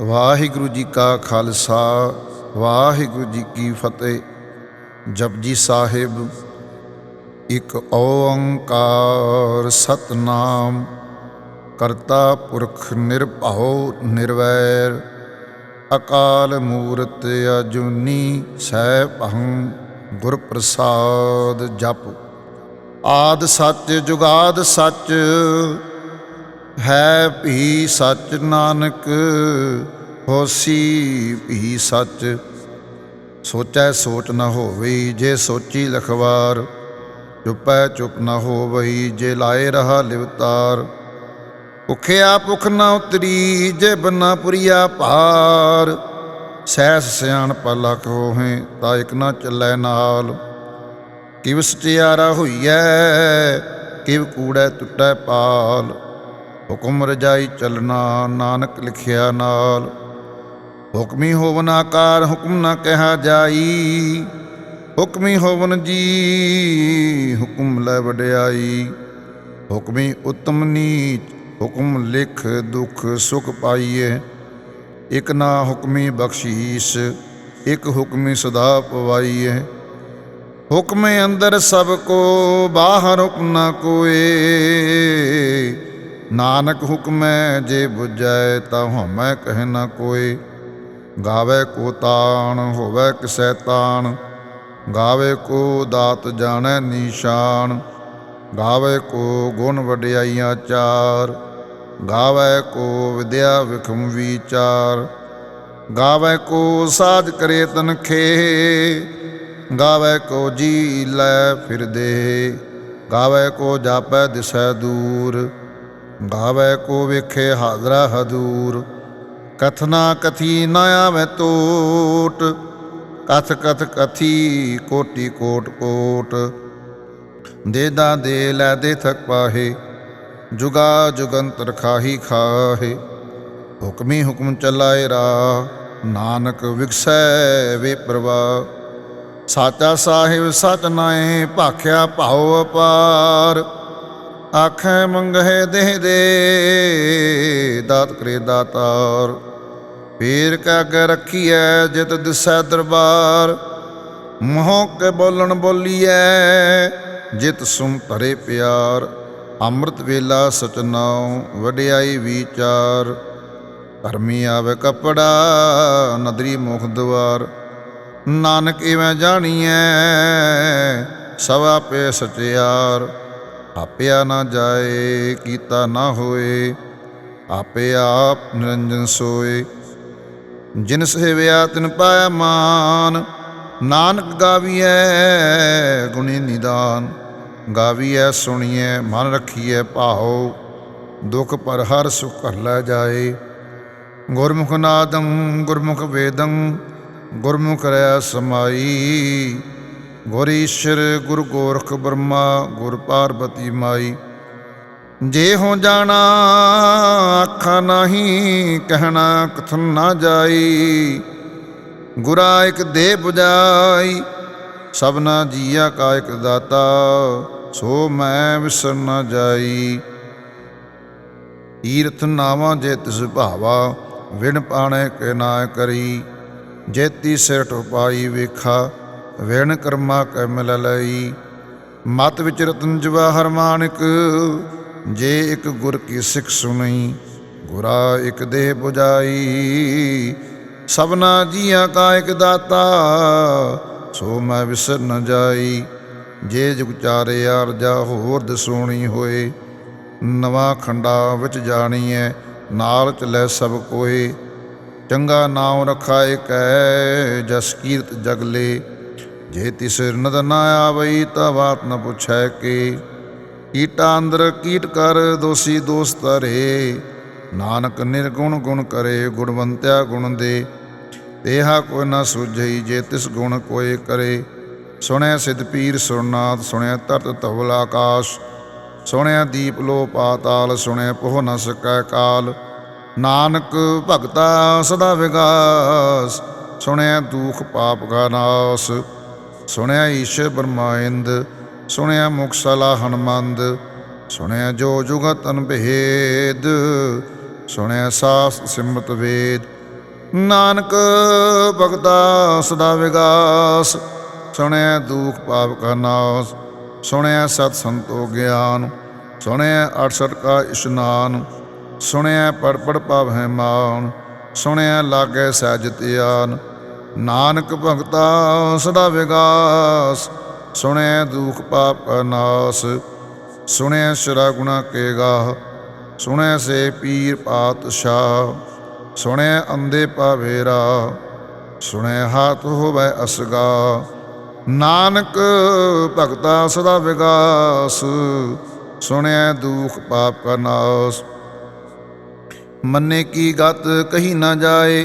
ਵਾਹਿਗੁਰੂ ਜੀ ਕਾ ਖਾਲਸਾ, ਵਾਹਿਗੁਰੂ ਜੀ ਕੀ ਫਤਿਹ। ਜਪਜੀ ਸਾਹਿਬ, ਇੱਕ ਓੰਕਾਰ ਸਤਨਾਮ। ਕਰਤਾ ਪੁਰਖ ਨਿਰਭਉ ਨਿਰਵੈਰ, ਅਕਾਲ ਮੂਰਤ ਅਜੂਨੀ ਸੈਭੰ ਗੁਰ ਪ੍ਰਸਾਦ ਜਪ। ਆਦ ਸੱਚ ਜੁਗਾਦ ਸੱਚ ਹੈ ਭੀ ਸੱਚ ਨਾਨਕ, ਹੋਸੀ ਭੀ ਸੱਚ। ਸੋਚੈ ਸੋਚ ਨਾ ਹੋਵੇ ਜੇ ਸੋਚੀ ਲਖਵਾਰ, ਚੁਪੈ ਚੁਪ ਨਾ ਹੋਵਈ ਜੇ ਲਾਏ ਰਹਾ ਲਿਵਤਾਰ। ਭੁਖਿਆ ਭੁਖ ਨਾ ਉਤਰੀ ਜੇ ਬੰਨਾ ਪੁਰੀਆ ਭਾਰ। ਸੈਸ ਸਿਆਣ ਪਲਾ ਕੋਹੇ ਤਾਂ ਇਕ ਨਾ ਚੱਲੈ ਨਾਲ। ਕਿਵ ਸਚਿਆਰਾ ਹੋਈਐ, ਕਿਵ ਕੂੜੈ ਟੁੱਟੈ ਪਾਲ। ਹੁਕਮ ਰਜਾਈ ਚੱਲਣਾ, ਨਾਨਕ ਲਿਖਿਆ ਨਾਲ। ਹੁਕਮੀ ਹੋਵਨ ਆਕਾਰ, ਹੁਕਮ ਨਾ ਕਿਹਾ ਜਾਈ। ਹੁਕਮੀ ਹੋਵਨ ਜੀ, ਹੁਕਮ ਲੈ ਵਡਿਆਈ। ਹੁਕਮੀ ਉਤਮ ਨੀਚ, ਹੁਕਮ ਲਿਖ ਦੁਖ ਸੁਖ ਪਾਈਏ। ਇਕ ਨਾ ਹੁਕਮੀ ਬਖਸ਼ੀਸ਼, ਇਕ ਹੁਕਮੀ ਸਦਾ ਪਵਾਈਏ। ਹੁਕਮੇ ਅੰਦਰ ਸਭ ਕੋ, ਬਾਹਰ ਹੁਕਮ ਨਾ ਕੋਏ। ਨਾਨਕ ਹੁਕਮੈ ਜੇ 부ਜੈ ਤਾ ਹਉਮੈ ਕਹਿ ਨ ਕੋਏ ਗਾਵੇ ਕੋ ਤਾਣ, ਹੋਵੇ ਕਿਸੈ ਤਾਣ। ਗਾਵੇ ਕੋ ਦਾਤ ਜਾਣੈ ਨਿਸ਼ਾਨ। ਗਾਵੇ ਕੋ ਗੁਣ ਵਡਿਆਈਆਂ ਚਾਰ। ਗਾਵੇ ਕੋ ਵਿਦਿਆ ਵਿਖਮ ਵਿਚਾਰ। ਗਾਵੇ ਕੋ ਸਾਜ ਕਰੇ ਤਨਖੇ ਗਾਵੇ ਕੋ ਜੀ ਲੈ ਫਿਰਦੇ। ਗਾਵੇ ਕੋ ਜਾਪੈ ਦਿਸੈ ਦੂਰ। ਗਾਵੇ ਕੋ ਵੇਖੇ ਹਾਜ਼ਰਾ ਹਦੂਰ ਕਥਨਾ ਕਥੀ ਨਾ ਆਵੇ ਟੋਟ। ਕਥ ਕਥ ਕਥੀ ਕੋਟੀ ਕੋਟ ਕੋਟ। ਦੇਦਾ ਦੇ ਲੈ ਦੇ ਥਕ ਪਾਹੇ। ਜੁਗਾ ਜੁਗੰਤਰ ਖਾਹੀ ਖਾਹੇ। ਹੁਕਮੀ ਹੁਕਮ ਚਲਾਏ ਰਾ ਨਾਨਕ ਵਿਗਸੈ ਵੇ ਪ੍ਰਵਾ ਸਾਚਾ ਸਾਹਿਬ ਸਚ ਨਾਏ ਭਾਖਿਆ ਭਾਉ ਅਪਾਰ। ਆਖੈ ਮੰਗਹਿ ਦੇਹ ਦੇ, ਦਾਤ ਕਰੇ ਦਾਤਾਰ। ਪੀਰ ਕਾ ਅਗੇ ਰੱਖੀਐ, ਜਿਤ ਦਿਸੈ ਦਰਬਾਰ। ਮੋਹ ਕੇ ਬੋਲਣ ਬੋਲੀਐ, ਜਿਤ ਸੁਮ ਧਰੇ ਪਿਆਰ। ਅੰਮ੍ਰਿਤ ਵੇਲਾ ਸਚਨਾਉ ਵਡਿਆਈ ਵਿਚਾਰ। ਧਰਮੀ ਆਵੇ ਕਪੜਾ, ਨਦਰੀ ਮੁਖ ਦਵਾਰ। ਨਾਨਕ ਇਵੇਂ ਜਾਣੀਐ ਸਭ ਆਪੇ ਸਚਿਆਰ। ਆਪਿਆ ਨਾ ਜਾਏ, ਕੀਤਾ ਨਾ ਹੋਏ, ਆਪੇ ਆਪ ਨਿਰੰਜਨ ਸੋਏ। ਜਿਨ ਸੇਵਿਆ ਤਿਨ ਪਾਇਆ ਮਾਨ, ਨਾਨਕ ਗਾਵੀਐ ਗੁਣੀ ਨਿਦਾਨ। ਗਾਵੀਐ, ਸੁਣੀਐ, ਮਨ ਰੱਖੀਐ, ਭਾਉ, ਦੁਖ ਪਰ ਹਰ ਸੁਖ ਕਰ ਲੈ ਜਾਏ। ਗੁਰਮੁਖ ਨਾਦੰ, ਗੁਰਮੁਖ ਵੇਦੰ, ਗੁਰਮੁਖ ਰਿਆ ਸਮਾਈ। ਗੁਰ ਈਸ਼ਰ ਗੁਰ ਗੋਰਖ ਬ੍ਰਹਮਾ, ਗੁਰ ਪਾਰਬਤੀ ਮਾਈ। ਜੇ ਹੋ ਜਾਣਾ, ਆਖਾ ਨਹੀਂ, ਕਹਿਣਾ ਕਥਨ ਨਾ ਜਾਈ। ਗੁਰਾ ਇਕ ਦੇ 부ਜਾਈ ਸਭਨਾ ਜੀਆ ਕਾ ਇਕ ਦਾਤਾ, ਸੋ ਮੈਂ ਵਿਸਰ ਨਾ ਜਾਈ। ਤੀਰਥ ਨਾਵਾਂ ਜੇ ਤਿਸ ਭਾਵਾ, ਵਿਣ ਪਾਣੇ ਕੇ ਨਾ ਕਰੀ। ਜੇਤੀ ਸਿਰ ਟਪਾਈ ਵੇਖਾ ਵਿਣ ਕਰਮਾ ਕੈ ਮਿਲ ਲਈ। ਮਤ ਵਿੱਚ ਰਤਨ ਜਵਾਹਰ ਮਾਨਕ, ਜੇ ਇੱਕ ਗੁਰ ਕੀ ਸਿੱਖ ਸੁਣੀ, ਗੁਰਾ ਇੱਕ ਦੇਹ 부ਜਾਈ ਸਭਨਾ ਜੀਆਂ ਕਾ ਇੱਕ ਦਾਤਾ, ਸੋ ਮੈਂ ਵਿਸਰ ਨ ਜਾਈ। ਜੇ ਜੁਗ ਚਾਰੇ ਅਰਜਾ ਹੋਰ ਦਸੋਣੀ ਹੋਏ, ਨਵਾਂ ਖੰਡਾ ਵਿੱਚ ਜਾਣੀ ਜਾਣੀਐ, ਨਾਲ ਚਲੇ ਸਭ ਕੋਏ। ਚੰਗਾ ਨਾਮ ਰਖਾਏ ਕੈ, ਜਸ ਕੀਰਤ ਜਗਲੇ ਜੇ ਤਿਸ ਨਦ ਨਾ ਆਵਈ ਤਾਂ ਬਾਤ ਨ ਪੁੱਛੈ ਕੇ। ਕੀਟਾ ਅੰਦਰ ਕੀਟ ਕਰ, ਦੋਸੀ ਦੋਸਤ ਰੇ ਨਾਨਕ ਨਿਰਗੁਣ ਗੁਣ ਕਰੇ, ਗੁਣਵੰਤਿਆ ਗੁਣ ਦੇ। ਤੇਹਾ ਕੋਈ ਨਾ ਸੁਝਈ, ਜੇ ਤਿਸ ਗੁਣ ਕੋਏ ਕਰੇ। ਸੁਣਿਆ ਸਿਧ ਪੀਰ ਸੁਰਨਾਥ, ਸੁਣਿਆ ਤਰਤ ਧਵਲ ਆਕਾਸ਼। ਸੁਣਿਆ ਦੀਪ ਲੋ ਪਾਤਾਲ, ਸੁਣਿਆ ਪੋਹ ਨ ਸਕੈ ਕਾਲ। ਨਾਨਕ ਭਗਤਾ ਸਦਾ ਵਿਗਾਸ, ਸੁਣਿਆ ਦੁਖ ਪਾਪ ਕਾ ਨਾਸ। ਸੁਣਿਆ ਈਸ਼ ਬਰਮਾਇੰਦ, ਸੁਣਿਆ ਮੁਖ ਸਲਾ ਹਨਮੰਦ, ਸੁਣਿਆ ਜੋ ਜੁਗਤ ਅਨਭੇਦ, ਸੁਣਿਆ ਸਾਸ ਸਿਮਤ ਵੇਦ। ਨਾਨਕ ਭਗਤਾ ਸਦਾ ਵਿਗਾਸ, ਸੁਣਿਆ ਦੁਖ ਪਾਪ ਕਾ ਨਾਸ, ਸੁਣਿਆ ਸਤ ਸੰਤੋ ਗਿਆਨ, ਸੁਣਿਆ 68 ਕਾ ਇਸ਼ਨਾਨ, ਸੁਣਿਆ ਪੜ ਪੜ ਪਾਵਹਿ ਮਾਨ, ਸੁਣਿਆ ਲਾਗੇ ਸਹਿਜ ਧਿਆਨ। ਨਾਨਕ ਭਗਤਾ ਸਦਾ ਵਿਗਾਸ, ਸੁਣੈ ਦੁਖ ਪਾਪ ਕਾ ਨਾਸ ਸੁਣਿਆ ਸ਼ਰਾ ਗੁਣਾ ਕੇ ਗਾਹ, ਸੁਣੈ ਸੇ ਪੀਰ ਪਾਤਸ਼ਾਹ, ਸੁਣੈ ਅੰਦੇ ਪਾਵੇਰਾ ਸੁਣੈ ਹਾਥ ਹੋਵੇ ਅਸਗਾ ਨਾਨਕ ਭਗਤਾ ਸਦਾ ਵਿਗਾਸ ਸੁਣਿਆ ਦੁਖ ਪਾਪ ਕਾ ਨਾਸ ਮੰਨੇ ਕੀ ਗਤ ਕਹੀ ਨਾ ਜਾਏ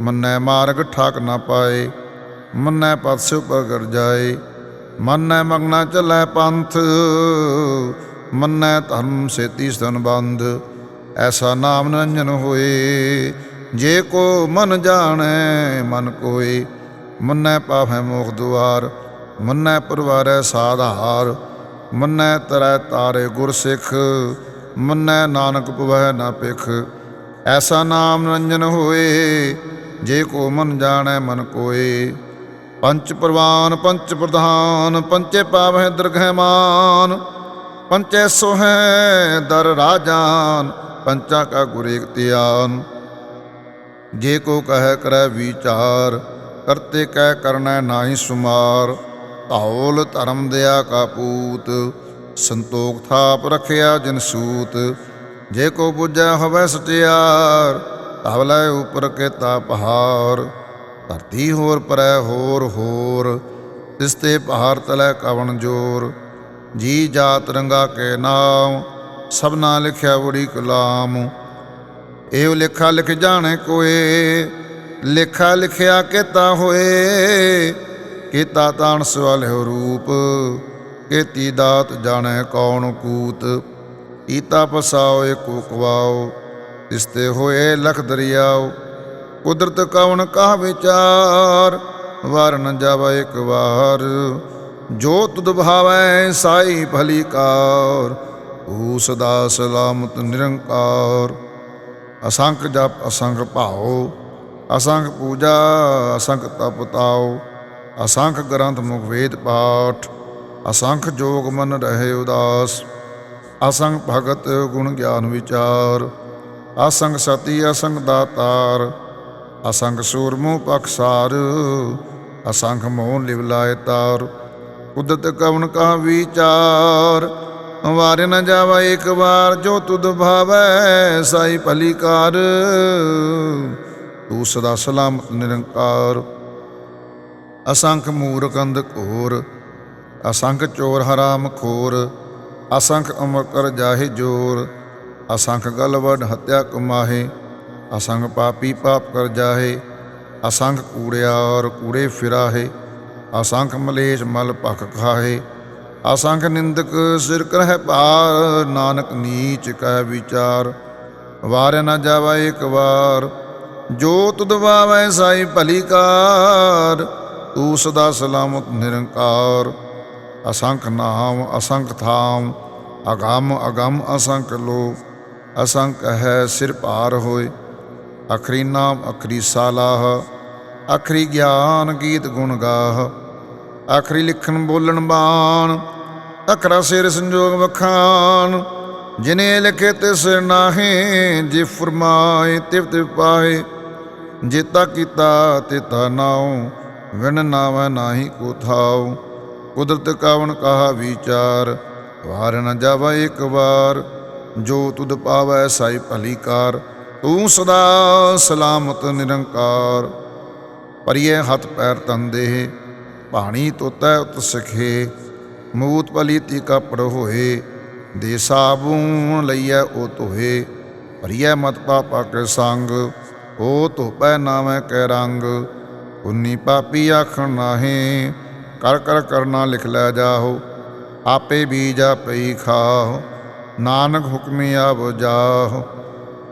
ਮੰਨੈ ਮਾਰਗ ਠਾਕ ਨਾ ਪਾਏ, ਮੰਨੈ ਪਦ ਸਿਉ ਜਾਏ। ਮੰਨੈ ਮਗਨਾ ਚੱਲੈ ਪੰਥ, ਮੰਨੈ ਧਰਮ ਸੇਤੀ ਸੰਬੰਧ। ਐਸਾ ਨਾਮ ਨਿਰੰਜਨ ਹੋਏ, ਜੇ ਕੋ ਮਨ ਜਾਣੈ, ਮਨ ਕੋਏ। ਮੰਨੈ ਪਾਵੈ ਮੋਖ ਦੁਆਰ, ਮੰਨੈ ਪਰਵਾਰੈ ਸਾਧਾਰ ਮੰਨੈ ਤਰੈ ਤਾਰੇ ਗੁਰ ਸਿੱਖ, ਮੰਨੈ ਨਾਨਕ ਪਵੈ ਨਾ ਪਿਖ ਐਸਾ ਨਾਮ ਨਿਰੰਜਨ ਹੋਏ ਜੇ ਕੋ ਮਨ ਜਾਣੈ ਮਨ ਕੋਏ। ਪੰਚ ਪ੍ਰਵਾਨ, ਪੰਚ ਪ੍ਰਧਾਨ, ਪੰਚੇ ਪਾਵਹਿ ਦਰਗਹਿ ਮਾਨ। ਪੰਚੇ ਸੋਹੈ ਦਰ ਰਾਜਾਨ, ਪੰਚਾ ਕਾ ਗੁਰ ਏਕ ਜੇ ਕੋ ਕਹੈ ਕਰੈ ਵਿਚਾਰ, ਕਰਤੇ ਕਹਿ ਕਰਨਾ ਨਾਹੀ ਸੁਮਾਰ। ਧੌਲ ਧਰਮ ਦਿਆ ਕਾ ਪੂਤ, ਸੰਤੋਖ ਥਾਪ ਰਖਿਆ ਜਿਨ ਸੂਤ। ਜੇ ਕੋ ਬੁਝੈ ਹੋਵੇ ਸਚਿਆਰ ਧਵਲੇ ਉਪਰ ਕੇਤਾ ਪਹਾੜ, ਧਰਤੀ ਹੋਰ ਪਰੈ ਹੋਰ ਹੋਰ, ਤਿਸ ਤੇ ਪਹਾੜ ਤਲੈ ਕਵਣ ਜੋਰ। ਜੀ ਜਾਤ ਰੰਗਾ ਕੇ ਨਾਮ, ਸਭਨਾ ਲਿਖਿਆ ਬੜੀ ਕਲਾਮ। ਏਉ ਲਿਖਾ ਲਿਖ ਜਾਣੇ ਕੋਏ, ਲਿਖਾ ਲਿਖਿਆ ਕੀਤਾ ਹੋਏ। ਕੀਤਾ ਤਾਣ ਸਵਾਲਿਓ ਰੂਪ, ਕੀਤੀ ਦਾਤ ਜਾਣੇ ਕੌਣ ਕੂਤ। ਕੀਤਾ ਪਸਾਓ ਏ ਕਵਾਓ। ਇਸਤੇ ਹੋਏ ਲਖ ਦਰਿਆਓ, ਕੁਦਰਤ ਕਵਣ ਕਾ ਵਿਚਾਰ? ਵਰਨ ਨ ਇੱਕ ਵਾਰ, ਜੋ ਤੁਧ ਭਾਵੈ ਸਾਈ ਭਲੀ ਕਾਰ ਊ ਸਦਾ ਸਲਾਮਤ ਨਿਰੰਕਾਰ। ਅਸੰਖ ਜਪ, ਅਸੰਖ ਭਾਉ, ਅਸੰਖ ਪੂਜਾ, ਅਸੰਖ ਤਪ ਤਾਉ, ਅਸੰਖ ਗ੍ਰੰਥ ਮੁਖ ਵੇਦ ਪਾਠ, ਅਸੰਖ ਜੋਗ ਮਨ ਰਹੇ ਉਦਾਸ, ਅਸੰਖ ਭਗਤ ਗੁਣ ਗਿਆਨ ਵਿਚਾਰ। ਅਸੰਗ ਸਤੀ ਅਸੰਖ ਦਾਤਾਰ, ਅਸੰਗ ਸੂਰਮੁ ਪਖਸਾਰ ਅਸੰਖ ਮੋਹ ਲਿਵਲਾਇ ਤਾਰ ਕੁਦਰਤ ਕਵਨ ਕਾ ਵਿਚਾਰ, ਵਾਰ ਨ ਜਾਵਾ ਇੱਕ ਵਾਰ, ਜੋ ਤੁਧ ਭਾਵੈ ਸਾਈ ਭਲੀ ਕਾਰ, ਤੂੰ ਸਦਾ ਸਲਾਮਤ ਨਿਰੰਕਾਰ। ਅਸੰਖ ਮੂਰਖ ਅੰਧ ਘੋਰ, ਅਸੰਖ ਚੋਰ ਹਰਾਮ ਖੋਰ, ਅਸੰਖ ਅਮਰ ਕਰ ਜਾਹੇ ਜੋਰ ਅਸੰਖ ਗਲਵਡ ਹਤਿਆ ਕਮਾਹੇ, ਅਸੰਖ ਪਾਪੀ ਪਾਪ ਕਰ ਜਾਹੇ, ਅਸੰਖ ਕੂੜਿਆਰ ਕੂੜੇ ਫਿਰਾਹੇ, ਅਸੰਖ ਮਲੇਸ਼ ਮਲ ਭਖ ਖਾਹੇ, ਅਸੰਖ ਨਿੰਦਕ ਸਿਰ ਕਰਹਿ ਭਾਰ, ਨਾਨਕ ਨੀਚ ਕਹਿ ਵਿਚਾਰ, ਵਾਰ ਨਾ ਜਾਵਾ ਇੱਕ ਵਾਰ, ਜੋ ਤੁਧ ਵਾਵੈ ਸਾਈ ਭਲੀ ਕਾਰ, ਤੂੰ ਸਦਾ ਸਲਾਮਤ ਨਿਰੰਕਾਰ, ਅਸੰਖ ਨਾਮ ਅਸੰਖ ਥਾਮ, ਅਗੰਮ ਅਗੰਮ ਅਸੰਖ ਲੋ ਅਸੰਕ ਹੈ ਸਿਰ ਭਾਰ ਹੋਏ, ਅਖਰੀ ਨਾਮ ਅਖਰੀ ਸਾਲਾਹ, ਅਖਰੀ ਗਿਆਨ ਗੀਤ ਗੁਣ ਗਾਹ ਆਖਰੀ ਲਿਖਣ ਬੋਲਣ ਬਾਣ, ਅਖਰਾ ਸਿਰ ਸੰਜੋਗ ਵਖਾਨ ਜਿਨੇ ਲਿਖੇ ਤੇ ਸਿਰ ਨਾਹੇ, ਜੇ ਫਰਮਾਏ ਤਿਵ ਤਿਵ ਪਾਏ ਜੇਤਾ ਕੀਤਾ ਤੇਤਾ ਨਾਉ, ਵਿਣ ਨਾਵੈ ਨਾਹੀ ਕੋ ਥਾਉ, ਕੁਦਰਤ ਕਾਵਣ ਕਹਾ ਵਿਚਾਰ, ਵਾਰ ਨ ਜਾਵਾ ਇੱਕ ਵਾਰ ਜੋ ਤੁਧ ਪਾਵੈ ਸਾਈ ਭਲੀ ਕਾਰ ਤੂੰ ਸਦਾ ਸਲਾਮਤ ਨਿਰੰਕਾਰ। ਪਰਿਏ ਹੱਥ ਪੈਰ ਤੰਦੇ ਪਾਣੀ ਤੋਤੈ ਉਤ ਸਖੇ। ਮੂਤ ਭਲੀ ਤੀ ਕਪੜ ਹੋਏ, ਦੇ ਸਾਬੂਨ ਲਈਐ ਉਹ ਧੋਏ। ਪਰਿਐ ਮਤ ਪਾਪਾ ਕੇ ਸੰਗ ਓ ਧੋਪੈ ਨਾਮੈ ਕੈ ਰੰਗ। ਉਨੀ ਪਾਪੀ ਆਖਣ ਨਾਹੀ, ਕਰ ਕਰ ਕਰਨਾ ਲਿਖ ਲੈ ਜਾਹੋ, ਆਪੇ ਬੀਜਾ ਪਈ ਖਾਓ ਨਾਨਕ ਹੁਕਮੀ ਆਵ ਜਾਹ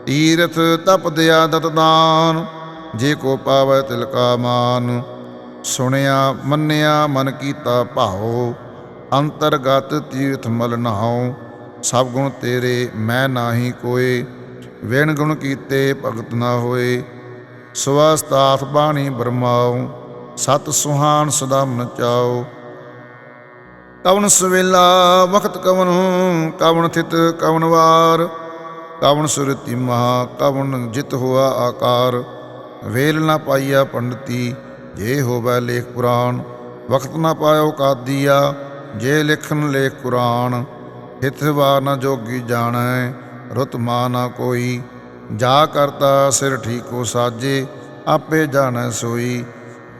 ਤੀਰਥ ਤਪ ਦਿਆ ਦਤਦਾਨ ਜੇ ਕੋ ਪਾਵੈ ਤਿਲ ਕਾ ਮਾਨ। ਸੁਣਿਆ, ਮੰਨਿਆ, ਮਨ ਕੀਤਾ ਭਾਉ, ਅੰਤਰਗਤ ਤੀਰਥ ਮਲ ਨਹਾਉ ਸਭ ਗੁਣ ਤੇਰੇ, ਮੈਂ ਨਾਹੀ ਕੋਏ, ਵਿਣ ਗੁਣ ਕੀਤੇ ਭਗਤ ਨਾ ਹੋਏ। ਸਵਸਤਾਥ ਬਾਣੀ ਬਰਮਾਉ, ਸਤ ਸੁਹਾਨ ਸਦਾ ਮਨ ਚਾਓ ਕਵਨ ਸਵੇਲਾ, ਵਖਤ ਕਵਨ ਕਵਨ ਥਿਤ ਕਵਨ ਵਾਰ। ਕਵਨ ਸੁਰਤੀ ਮਹਾ, ਕਵਨ ਜਿਤ ਹੋਆ ਆਕਾਰ। ਵੇਲ ਨਾ ਪਾਈਆ ਪੰਡਤੀ, ਜੇ ਹੋਵੇ ਲੇਖ ਪੁਰਾਣ। ਵਖਤ ਨਾ ਪਾਇਓ ਕਾਦੀਆ, ਜੇ ਲਿਖਨ ਲੇਖ ਕੁਰਾਨ। ਹਿਤ ਵਾਰ ਨ ਜੋਗੀ ਜਾਣੈ, ਰੁਤ ਮਾ ਨਾ ਕੋਈ। ਜਾ ਕਰਤਾ ਸਿਰ ਠੀਕੋ ਸਾਜੇ, ਆਪੇ ਜਾਣੈ ਸੋਈ।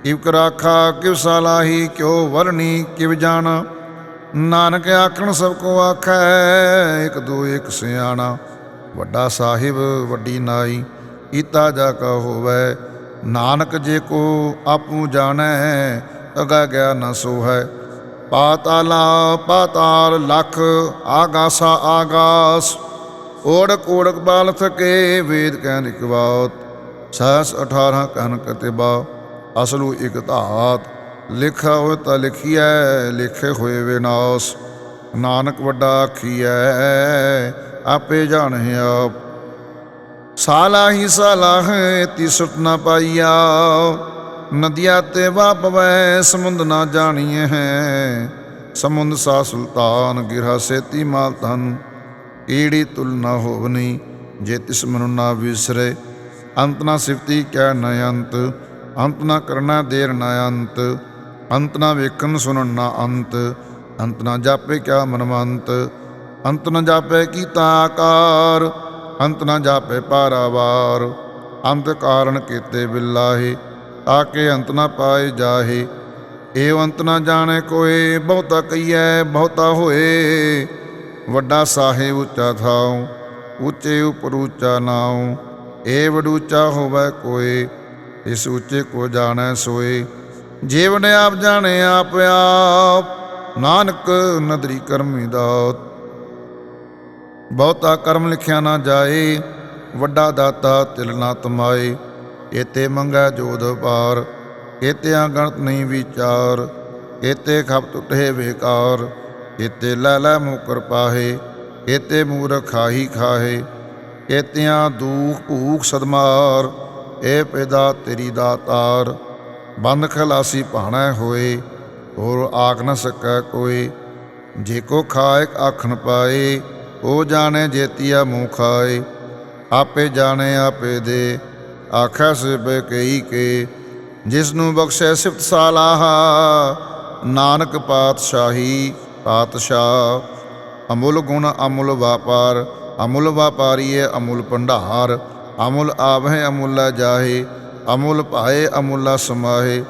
ਕਿਵ ਕਰਾਖਾ, ਕਿਵ ਸਾਲਾਹੀ, ਕਿਉ ਵਰਣੀ, ਕਿਵ ਜਾਣਾ। ਨਾਨਕ ਆਖਣ ਸਭ ਕੋ ਆਖੈ, ਇਕ ਦੋ ਇਕ ਸਿਆਣਾ, ਵੱਡਾ ਸਾਹਿਬ, ਵੱਡੀ ਨਾਈ ਕੀਤਾ ਜਾ ਕਾ ਹੋਵੇ। ਨਾਨਕ ਜੇ ਕੋ ਆਪੂ ਜਾਣੈ, ਅਗਾ ਗਿਆ ਨਾ ਸੋ ਹੈ ਪਾਤਾਲਾ ਪਾਤਾਲ ਲਖ, ਆਗਾਸਾ ਆਗਾਸ। ਓੜਕ ਓੜਕ ਬਾਲ ਥਕੇ ਵੇਦ ਕਹਿ ਨਿਕਵਾਤ ਸਹਸ 18 ਕਤਿਬਾ ਅਸਲੂ ਇਕ ਧਾਤ। ਲਿਖਾ ਹੋਇ ਤਾਂ ਲਿਖੀਐ, ਲਿਖੇ ਹੋਏ ਵਿਨਾਸ਼। ਨਾਨਕ ਵੱਡਾ ਆਖੀਐ, ਆਪੇ ਜਾਣਹਿ ਆਪ। ਸਾਲਾ ਹੀ ਸਾਲਾ ਹੈ, ਤੀ ਸੁਟ ਨਾ ਪਾਈਆ। ਨਦੀਆਂ ਤੇ ਵਾਪਵੈ ਸਮੁੰਦ ਨਾ ਜਾਣੀਏ ਹੈ। ਸਮੁੰਦ ਸਾ ਸੁਲਤਾਨ, ਗਿਰਹਾ ਸੇਤੀ ਮਾਲ ਤਨ ਈੜੀ ਤੁਲਨਾ ਹੋਵਨੀ ਜੇ ਤਿਸ ਮਨੁ ਨਾ ਵਿਸਰੇ। ਅੰਤ ਨਾ ਸਿਫਤੀ ਕਹਿ ਨ ਅੰਤ ਅੰਤ ਨਾ ਕਰਨਾ ਦੇਰ ਨ ਅੰਤ। ਅੰਤ ਨਾ ਵੇਖਣ ਸੁਣਨ ਨਾ ਅੰਤ ਅੰਤ ਨਾ ਜਾਪੇ ਕਿਆ ਮਨਮੰਤ, ਅੰਤ ਨਾ ਜਾਪੇ ਕੀਤਾ ਆਕਾਰ, ਅੰਤ ਨਾ ਜਾਪੇ ਪਾਰਾਵਾਰ, ਅੰਤ ਕਾਰਨ ਕੀਤੇ ਬਿਲਾਹੇ ਤਾਕੇ ਅੰਤ ਨਾ ਪਾਏ ਜਾਹੇ ਏਵ ਅੰਤ ਨਾ ਜਾਣੇ ਕੋਏ, ਬਹੁਤਾ ਕਈਐ ਬਹੁਤਾ ਹੋਏ, ਵੱਡਾ ਸਾਹਿਬ ਉੱਚਾ ਥਾਉ, ਉੱਚੇ ਉਪਰ ਉੱਚਾ ਨਾਉ, ਏ ਵਡੂਚਾ ਹੋਵੇ ਕੋਏ, ਇਸ ਉੱਚੇ ਕੋ ਜਾਣੈ ਸੋਏ ਜੀਵਨ ਆਪ ਜਾਣੇ ਆਪ ਆਪ, ਨਾਨਕ ਨਦਰੀ ਕਰਮੀ ਦਾਤ। ਬਹੁਤਾ ਕਰਮ ਲਿਖਿਆ ਨਾ ਜਾਏ, ਵੱਡਾ ਦਾਤਾ ਤਿਲ ਨਾ ਤਮਾਏ। ਏਤੇ ਮੰਗੈ ਜੋਧ ਪਾਰ ਏਤਿਆਂ ਗਣਤ ਨਹੀਂ ਵਿਚਾਰ। ਏਤੇ ਖਪ ਟੁੱਟੇ ਬੇਕਾਰ ਏਤੇ ਲੈ ਲੈ ਮੁਕਰ ਪਾਹੇ ਏਤੇ ਮੂਰਖ ਖਾਹੀ ਖਾਹੇ। ਏਤਿਆਂ ਦੂਖ ਭੂਖ ਸਦਮਾਰ, ਏ ਪੈਦਾ ਤੇਰੀ ਦਾਤਾਰ। ਬੰਦ ਖਲਾਸੀ ਭਾਣਾ ਹੋਏ, ਹੋਰ ਆਖ ਨਾ ਸਕੈ ਕੋਈ। ਜੇ ਕੋ ਖਾਇਕ ਆਖਣ ਪਾਏ, ਉਹ ਜਾਣੇ ਜੇਤੀਆ ਮੂੰਹ ਖਾਏ। ਆਪੇ ਜਾਣੇ, ਆਪੇ ਦੇ, ਆਖੈ ਸਿਬੇ ਕਈ ਕੇ। ਜਿਸ ਨੂੰ ਬਖਸ਼ੈ ਸਿਫਤ ਸਾਲਾਹਾ, ਨਾਨਕ ਪਾਤਸ਼ਾਹੀ ਪਾਤਸ਼ਾਹ। ਅਮੁੱਲ ਗੁਣ ਅਮੁੱਲ ਵਾਪਾਰ, ਅਮੁੱਲ ਵਾਪਾਰੀਏ ਅਮੁੱਲ ਭੰਡਾਰ। ਅਮੁੱਲ ਆਵਹਿ, ਅਮੁੱਲਾ ਜਾਹੇ। ਅਮੁੱਲ ਭਾਏ, ਅਮੁੱਲਾ ਸਮਾਹੇ,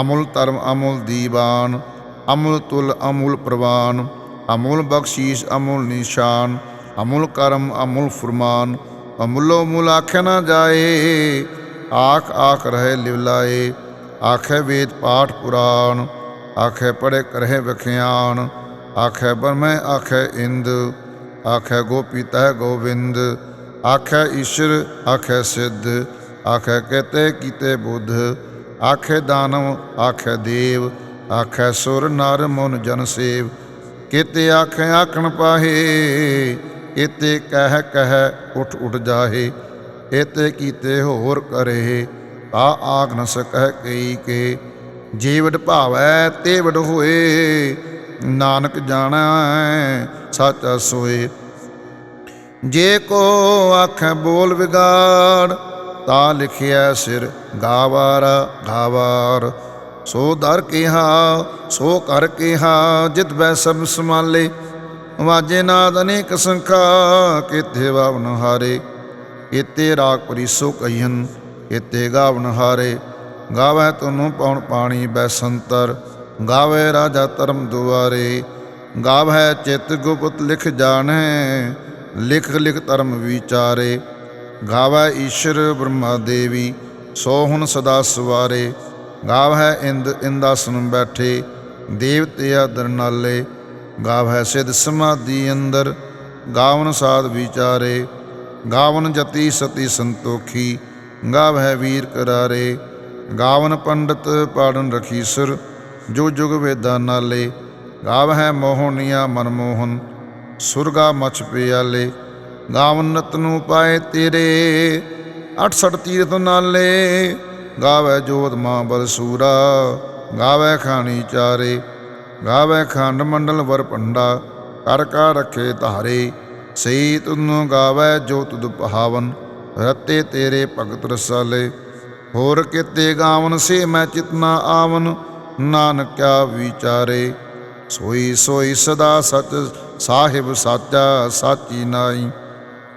ਅਮੁੱਲ ਧਰਮ, ਅਮੁੱਲ ਦੀਵਾਨ, ਅਮੁੱਲ ਤੁਲ, ਅਮੁੱਲ ਪ੍ਰਵਾਨ, ਅਮੁੱਲ ਬਖਸ਼ੀਸ਼, ਅਮੁੱਲ ਨਿਸ਼ਾਨ, ਅਮੁੱਲ ਕਰਮ, ਅਮੁੱਲ ਫਰਮਾਨ, ਅਮੁੱਲੋ ਮੁੱਲ ਆਖਿਆ ਨਾ ਜਾਏ, ਆਖ ਆਖ ਰਹੇ ਲਿਵਲਾਏ ਆਖੇ ਵੇਦ ਪਾਠ ਪੁਰਾਣ, ਆਖੇ ਪੜੇ ਕਰਹਿ ਵਖਿਆਨ, ਆਖੇ ਬਰਮੈ ਆਖੇ ਇੰਦ, ਆਖੇ ਗੋਪੀ ਤਹਿ ਗੋਵਿੰਦ ਆਖੇ ਈਸ਼ਰ, ਆਖੇ ਸਿੱਧ ਆਖੇ ਕਹਤੇ ਕੀਤੇ ਬੁੱਧ, ਆਖੇ ਦਾਨਵ, ਆਖੇ ਦੇਵ, ਆਖੇ ਸੁਰ ਨਰ ਮਨ ਜਨ ਸੇਵ। ਕਿਤੇ ਆਖੇ ਆਖਣ ਪਾਹੇ ਇਤੇ ਕਹਿ ਕਹਿ ਉਠ ਉਠ ਜਾਹੇ ਇਤੇ ਕੀਤੇ ਹੋਰ ਕਰੇ, ਆ ਆਖ ਨ ਸਕੈ ਕਈ ਕੇ। ਜੀਵਡ ਭਾਵੈ ਤੇ ਵਡ ਹੋਏ, ਨਾਨਕ ਜਾਣਾ ਸੱਚ ਸੋਏ ਜੇ ਕੋ ਆਖੈ ਬੋਲ ਵਿਗਾੜ ਤਾ ਲਿਖਿਆ ਸਿਰ ਗਾਵਾਰ ਗਾਵਾਰ ਸੋ ਦਰ ਕਿਹਾ, ਸੋ ਕਰ ਕਿਹਾ, ਜਿਤ ਬੈ ਸਭ ਸਮਾਲੇ ਵਾਜੇ ਨਾਦ ਅਨੇਕ ਸੰਖਾ, ਕਿਤੇ ਵਾਵਨ ਹਾਰੇ। ਇਤੇ ਰਾਗ ਪਰਿਸੋ ਕਹੀਨ ਇਤੇ ਗਾਵਨ ਹਾਰੇ। ਗਾਵੇ ਤਨੂੰ ਪਉਣ ਪਾਣੀ ਬੈਸੰਤਰ ਗਾਵੇ ਰਾਜਾ ਧਰਮ ਦੁਆਰੇ। ਗਾਵੇ ਚਿਤ ਗੁਪਤ ਲਿਖ ਜਾਣੈ, ਲਿਖ ਲਿਖ ਧਰਮ ਵਿਚਾਰੇ। ਗਾਵੈ ਈਸ਼ਰ ਬ੍ਰਹਮਾ ਦੇਵੀ, ਸੋ ਹੁਣ ਸਦਾ ਸਵਾਰੇ। ਗਾਵੈ ਇੰਦ ਇੰਦਾਸਨ ਬੈਠੇ, ਦੇਵਤੇ ਆਦਰ ਗਾਵੈ ਸਿਧ ਸਮਾਧੀ ਅੰਦਰ, ਗਾਵਨ ਸਾਧ ਵਿਚਾਰੇ। ਗਾਵਨ ਜਤੀ ਸਤੀ ਸੰਤੋਖੀ, ਗਾਵੈ ਵੀਰ ਕਰਾਰੇ। ਗਾਵਨ ਪੰਡਤ ਪਾੜਨ ਰਖੀਸਰ ਜੋ ਜੁਗ ਵੇਦਾਂ ਨਾਲੇ। ਗਾਵਹਿ ਮੋਹਨੀਆ ਮਨਮੋਹਨ ਸੁਰਗਾ ਮਛ ਪਿਆਲੇ। ਗਾਵਨ ਨੂੰ ਪਾਏ ਤੇਰੇ। 68 ਤੀਰਥ ਨਾਲੇ ਗਾਵੈ ਜੋਤ ਮਾਂ ਬਲਸੂਰਾ ਗਾਵੈ ਖਾਣੀ ਚਾਰੇ, ਗਾਵੈ ਖੰਡ ਮੰਡਲ ਵਰ ਪੰਡਾ ਕਰ ਕਾ ਰਖੇ ਧਾਰੇ ਸਈ ਤੁਨੁ ਗਾਵੈ ਜੋ ਤੁਧ ਪਹਾਵਨ ਰਤੇ ਤੇਰੇ ਭਗਤ ਰਸਾਲੇ, ਹੋਰ ਕਿਤੇ ਗਾਵਨ ਸੇ ਮੈਂ ਚਿਤਨਾ ਆਵਨ। ਨਾਨਕ ਕਿਆ ਵਿਚਾਰੇ, ਸੋਈ ਸੋਈ ਸਦਾ ਸਚ, ਸਾਹਿਬ ਸਾਚਾ, ਸਾਚੀ ਨਾਈ।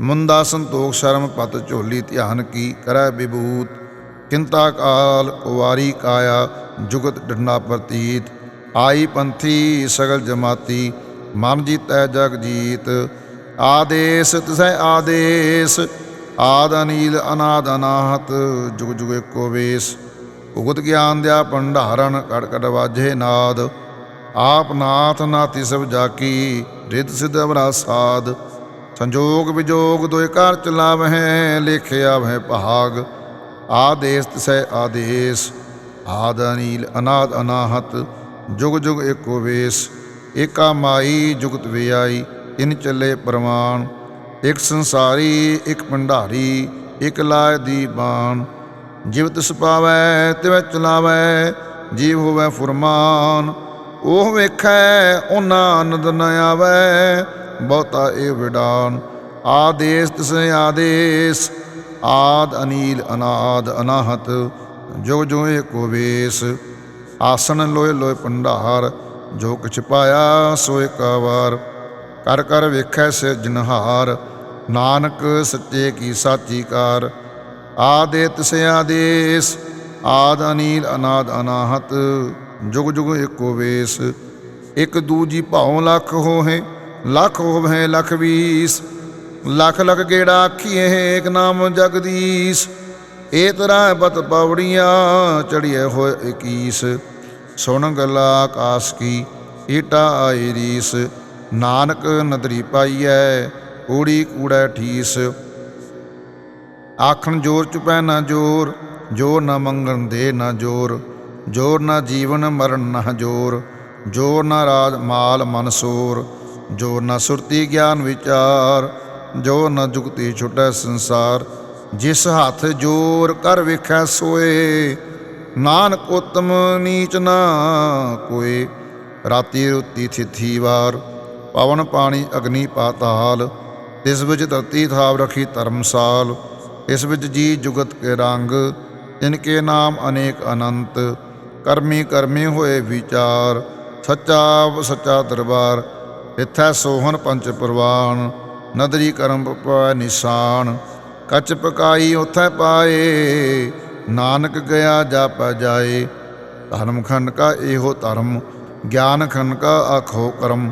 ਮੁੰਦਾ ਸੰਤੋਖ ਸ਼ਰਮ ਪਤ ਝੋਲੀ ਧਿਆਨ ਕੀ ਕਰੈ ਵਿਭੂਤ ਕਿੰਤਾ ਕਾਲ ਕੁਵਾਰੀ ਕਾਇਆ, ਜੁਗਤ ਡੰਡਾ ਪ੍ਰਤੀਤ। ਆਈ ਪੰਥੀ ਸਗਲ ਜਮਾਤੀ, ਮਨ ਜੀਤੈ ਜਗ ਜੀਤ। ਆਦੇਸ, ਤਿਸੈ ਆਦੇਸ, ਆਦ ਅਨੀਲ ਅਨਾਦ ਅਨਾਹਤ, ਜੁਗ ਜੁਗ ਏਕੋ ਵੇਸ। ਉਗਤ ਗਿਆਨ ਦਿਆ ਭੰਡਾਰਨ, ਕੜ ਕੜ ਵਾਜੇ ਨਾਦ। ਆਪ ਨਾਥ ਨਾਤੀ ਸਭ ਜਾਕੀ, ਰਿੱਧ ਸਿਧ ਅਵਰਾ ਸਾਧ ਸੰਜੋਗ ਵਿਜੋਗ ਦੋਇ ਘਰ ਚਲਾਵਹਿ ਲੇਖਿਆ ਵਹਿ ਭਾਗ। ਆਦੇਸ ਤਿਸੈ ਆਦੇਸ, ਆਦ ਅਨੀਲ ਅਨਾਦ ਅਨਾਹਤ, ਜੁਗ ਜੁਗ ਏਕੋ ਵੇਸ। ਏਕਾ ਮਾਈ ਜੁਗਤ ਵਿਆਈ, ਇਨ ਚੱਲੇ ਪ੍ਰਮਾਣ ਇਕ ਸੰਸਾਰੀ, ਇਕ ਭੰਡਾਰੀ, ਇਕ ਲਾਇ ਦੀ ਬਾਣ ਜਿਵ ਤਿਸ ਪਾਵੈ, ਤਿਵੈ ਚਲਾਵੈ ਜੀਵ ਹੋਵੈ ਫੁਰਮਾਨ। ਉਹ ਵੇਖੈ, ਉਹਨਾਂ ਆਨੰਦ ਨ ਆਵੈ। ਬਹੁਤਾ ਇਹ ਵਿਡਾਨ। ਆਦੇਸ ਤਿਸ ਆਦੇਸ, ਆਦ ਅਨੀਲ ਅਨਾਦ ਅਨਾਹਤ, ਜੋ ਜੋ ਏਕੋ ਵੇਸ। ਆਸਣ ਲੋਏ ਲੋਏ ਭੰਡਾਰ, ਜੋ ਕਿਛ ਪਾਇਆ ਸੋ ਏਕਾ ਕਰ ਕਰ ਵੇਖੈ ਸੇ ਜਨਹਾਰ, ਨਾਨਕ ਸੱਚੇ ਕੀ ਸਾਚੀ ਕਾਰ। ਆਦੇ ਤਿਸ ਆਦੇਸ, ਆਦ ਅਨੀਲ ਅਨਾਦ ਅਨਾਹਤ, ਜੁਗ ਜੁਗ ਏਕੋ ਵੇਸ। ਇਕ ਦੂਜੀ ਭਾਉ ਲੱਖ ਹੋਏ ਲੱਖ ਹੋਵੇ, ਲੱਖ ਵੀਸ, ਲੱਖ ਲੱਖ ਗੇੜਾ ਆਖੀਏ ਏਕ ਨਾਮ ਜਗਦੀਸ਼। ਏ ਤਰ੍ਹਾਂ ਬਤ ਪੌੜੀਆਂ ਚੜੀਏ ਹੋਏ 21 ਸੁਣ ਗਲਾ ਆਕਾਸ ਕੀ, ਈਟਾ ਆਈ ਰੀਸ। ਨਾਨਕ ਨਦਰੀ ਪਾਈਐ ਕੂੜੀ ਕੂੜੈ ਠੀਸ। ਆਖਣ ਜੋਰ ਚੁਪੈ ਨਾ ਜੋਰ ਜੋਰ ਨਾ ਮੰਗਣ ਦੇ ਨਾ ਜੋਰ ਜੋਰ ਨਾ ਜੀਵਨ ਮਰਨ ਨਾ ਜੋਰ ਜੋਰ ਨਾ ਰਾਜ ਮਾਲ ਮਨਸੂਰ ਜੋ ਨਾ ਸੁਰਤੀ ਗਿਆਨ ਵਿਚਾਰ, ਜੋ ਨਾ ਜੁਗਤੀ ਛੁਟੈ ਸੰਸਾਰ, ਜਿਸ ਹੱਥ ਜੋਰ ਕਰ ਵੇਖੈ ਸੋਏ, ਨਾਨਕ ਉਤਮ ਨੀਚ ਨਾ ਕੋਏ। ਰਾਤੀ ਰੁੱਤੀ ਥਿਥੀ ਵਾਰ, ਪਵਨ ਪਾਣੀ ਅਗਨੀ ਪਾਤਾਲ ਇਸ ਵਿੱਚ ਧਰਤੀ ਥਾਵ ਰਖੀ ਧਰਮਸਾਲ ਇਸ ਵਿੱਚ ਜੀ ਜੁਗਤ ਕੇ ਰੰਗ ਇਨਕੇ ਨਾਮ ਅਨੇਕ ਅਨੰਤ, ਕਰਮੀ ਕਰਮੀ ਹੋਏ ਵਿਚਾਰ, ਸੱਚਾ ਸੱਚਾ ਦਰਬਾਰ ਇਥੈ ਸੋਹਣ ਪੰਚ ਪ੍ਰਵਾਨ, ਨਦਰੀ ਕਰਮ ਪੈ ਨਿਸ਼ਾਨ, ਕੱਚ ਪਕਾਈ ਉਥੈ ਪਾਏ, ਨਾਨਕ ਗਿਆ ਜਾਪੈ ਜਾਏ। ਧਰਮ ਖੰਡ ਕਾ ਇਹੋ ਧਰਮ, ਗਿਆਨ ਖੰਡ ਕਾ ਆਖੋ ਕਰਮ।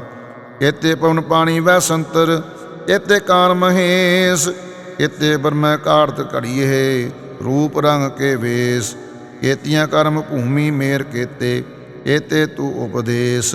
ਕੇਤੇ ਪਵਨ ਪਾਣੀ ਵੈ ਸੰਤਰ ਕੇਤੇ ਕਾਨ ਮਹੇਸ਼ ਕੇਤੇ ਬਰਮੈ ਕਾਰਤ ਘੜੀਏ, ਰੂਪ ਰੰਗ ਕੇ ਵੇਸ। ਕੇਤੀਆਂ ਕਰਮ ਭੂਮੀ ਮੇਰ ਕੇਤੇ ਕੇਤੇ ਤੂ ਉਪਦੇਸ਼।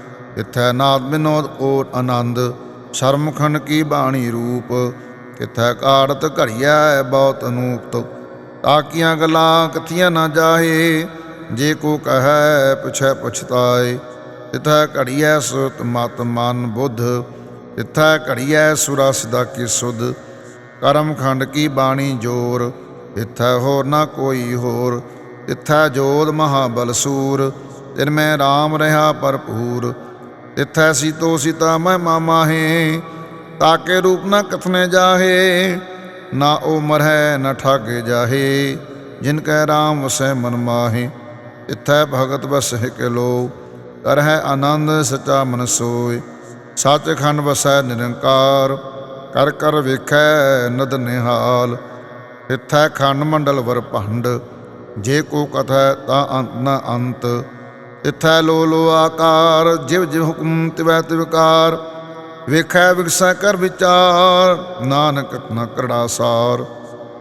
ਇਥੈ ਨਾਦ ਬਿਨੋਦ ਓਟ ਆਨੰਦ ਸ਼ਰਮ ਖੰਡ ਕੀ ਬਾਣੀ ਰੂਪ? ਕਿਥੈ ਕਾੜਤ ਘੜੀਐ ਬਹੁਤ ਅਨੂਪਤ ਤਾਕੀਆਂ ਗੱਲਾਂ ਕਥੀਆਂ ਨਾ ਜਾਹੇ, ਜੇ ਕੋ ਕਹੈ ਪੁਛੈ ਪੁਛਤਾਏ। ਤਿਥੈ ਘੜੀਐ ਸੁਤ ਮਤ ਮਨ ਬੁੱਧ ਤਿਥੈ ਘੜੀਐ ਸੁਰਸ ਦਾ ਕੀ ਸੁਧ? ਕਰਮ ਖੰਡ ਕੀ ਬਾਣੀ ਜੋਰ? ਇਥੈ ਹੋਰ ਨਾ ਕੋਈ ਹੋਰ, ਇਥੈ ਜੋਤ ਮਹਾਬਲ ਸੂਰ ਤਿਨ ਮੈਂ RAM ਰਹਾ ਭਰਪੂਰ। ਤਿਥੈ ਸੀਤੋ ਸੀਤਾ ਮੈਂ ਮਾਮਾਹੇ ਤਾਕੇ ਰੂਪ ਨਾ ਕਥਨੇ ਜਾਹੇ, ਨਾ ਉਹ ਹੈ ਨਾ ਠਾਗੇ ਜਾਹੇ, ਜਿਨ ਕੈ ਰਾਮ ਵਸੈ ਮਨ ਮਾਹੇ, ਇਥੈ ਭਗਤ ਬਸਹਿ ਕੇ ਲੋ ਕਰਹਿ ਆਨੰਦ ਸਚਾ ਮਨ ਸੋਇ ਸੱਚਖੰਡ ਵਸੈ ਨਿਰੰਕਾਰ, ਕਰ ਕਰ ਵੇਖੈ ਨਦ ਨਿਹਾਲ, ਇਥੈ ਖੰਡ ਮੰਡਲ ਵਰ ਭੰਡ, ਜੇ ਕੋ ਕਥੈ ਤਾਂ ਅੰਤ ਨਾ ਅੰਤ ਇਥੈ ਲੋ ਲੋ ਆਕਾਰ, ਜਿਵ ਜਿਵ ਹੁਕਮ ਤਿਵੈ ਤਿਵਕਾਰ ਵੇਖੈ ਵਿਗਸੈ ਕਰ ਵਿਚਾਰ, ਨਾਨਕ ਨ ਕਰੜਾ ਸਾਰ,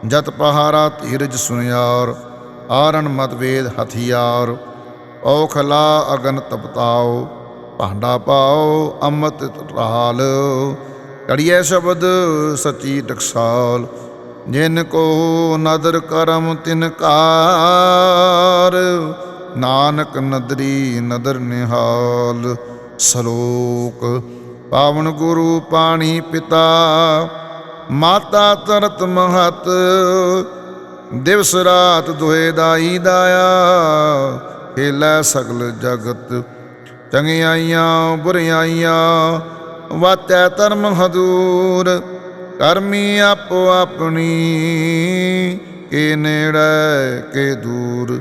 ਜਤ ਪਹਾਰਾ ਧੀਰਜ ਸੁਨਿਆਰ, ਆਰਣ ਮਤ ਵੇਦ ਹਥਿਆਰ ਔਖਲਾ ਅਗਨ ਤਪਤਾਓ, ਭਾਂਡਾ ਪਾਓ ਅੰਮ੍ਰਿਤ ਰਾਲ ਕੜੀਏ ਸ਼ਬਦ ਸਚੀ ਟਕਸਾਲ, ਜਿਨ ਕੋ ਨਦਰ ਕਰਮ ਤਿਨ ਕਾਰ ਨਾਨਕ ਨਦਰੀ ਨਦਰ ਨਿਹਾਲ, ਸਲੋਕ, ਪਾਵਨ ਗੁਰੂ ਪਾਣੀ ਪਿਤਾ, ਮਾਤਾ ਤਰਤ ਮਹਤ, ਦਿਵਸ ਰਾਤ ਦੁਹੇ ਦਾਈ ਦਾਇਆ, ਖੇਲੇ ਸਗਲ ਜਗਤ, ਚੰਗਿਆਈਆਂ ਬੁਰਿਆਈਆਂ, ਵਾਤੈ ਧਰਮ ਹਦੂਰ ਕਰਮੀ ਆਪੋ ਆਪਣੀ, ਕੇ ਨੇੜੇ ਕੇ ਦੂਰ।